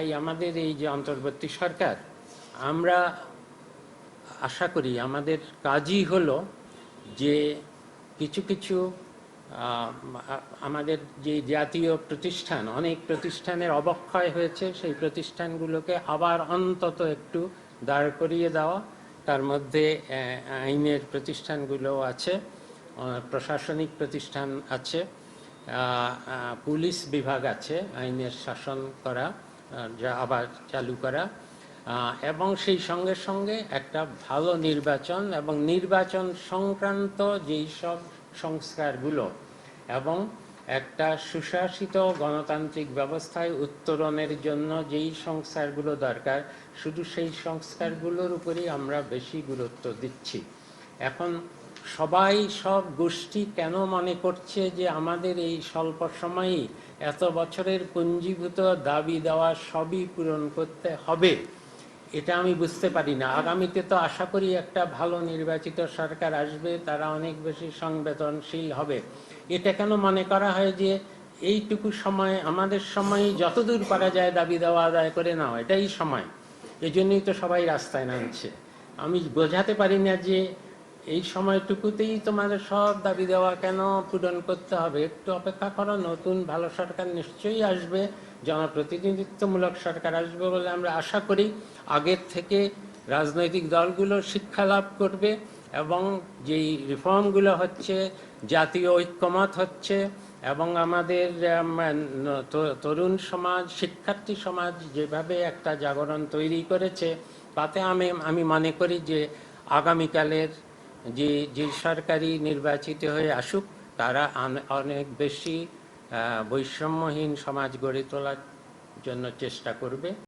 তাই আমাদের এই যে অন্তর্বর্তী সরকার, আমরা আশা করি আমাদের কাজই হলো যে কিছু কিছু আমাদের যে জাতীয় প্রতিষ্ঠান, অনেক প্রতিষ্ঠানের অবক্ষয় হয়েছে, সেই প্রতিষ্ঠানগুলোকে আবার অন্তত একটু দাঁড় করিয়ে দেওয়া। তার মধ্যে আইনের প্রতিষ্ঠানগুলো আছে প্রশাসনিক প্রতিষ্ঠান আছে পুলিশ বিভাগ আছে, আইনের শাসন করা। যা আবার চালু করা। এবং সেই সঙ্গে সঙ্গে একটা ভালো নির্বাচন এবং নির্বাচন সংক্রান্ত যেই সব সংস্কারগুলো এবং একটা সুশাসিত গণতান্ত্রিক ব্যবস্থায় উত্তরণের জন্য যেই সংস্কারগুলো দরকার, শুধু সেই সংস্কারগুলোর উপরই আমরা বেশি গুরুত্ব দিচ্ছি। এখন সবাই সব গোষ্ঠী কেন মনে করছে যে আমাদের এই স্বল্প সময়েই এত বছরের পুঞ্জীভূত দাবি দেওয়া সবই পূরণ করতে হবে? এটা আমি বুঝতে পারি না। আগামীতে তো আশা করি একটা ভালো নির্বাচিত সরকার আসবে, তারা অনেক বেশি সংবেদনশীল হবে। এটা কেন মনে করা হয় যে এইটুকু সময়, আমাদের সময় যতদূর পারা যায় দাবি দেওয়া আদায় করে নাও, এটাই সময়। এই জন্যই তো সবাই রাস্তায় নামছে। আমি বোঝাতে পারি না যে এই সময়টুকুতেই তোমাদের সব দাবি দেওয়া কেন পূরণ করতে হবে? একটু অপেক্ষা করো, নতুন ভালো সরকার নিশ্চয়ই আসবে, জনপ্রতিনিধিত্বমূলক সরকার আসবে বলে আমরা আশা করি। আগের থেকে রাজনৈতিক দলগুলো শিক্ষা লাভ করবে এবং যেই রিফর্মগুলো হচ্ছে, জাতীয় ঐক্যমত হচ্ছে এবং আমাদের তরুণ সমাজ, শিক্ষার্থী সমাজ যেভাবে একটা জাগরণ তৈরি করেছে, তাতে আমি আমি মনে করি যে আগামীকালের যে যে সরকারি নির্বাচিত হয়ে আসুক, তারা অনেক বেশি বৈষম্যহীন সমাজ গড়ে তোলার জন্য চেষ্টা করবে।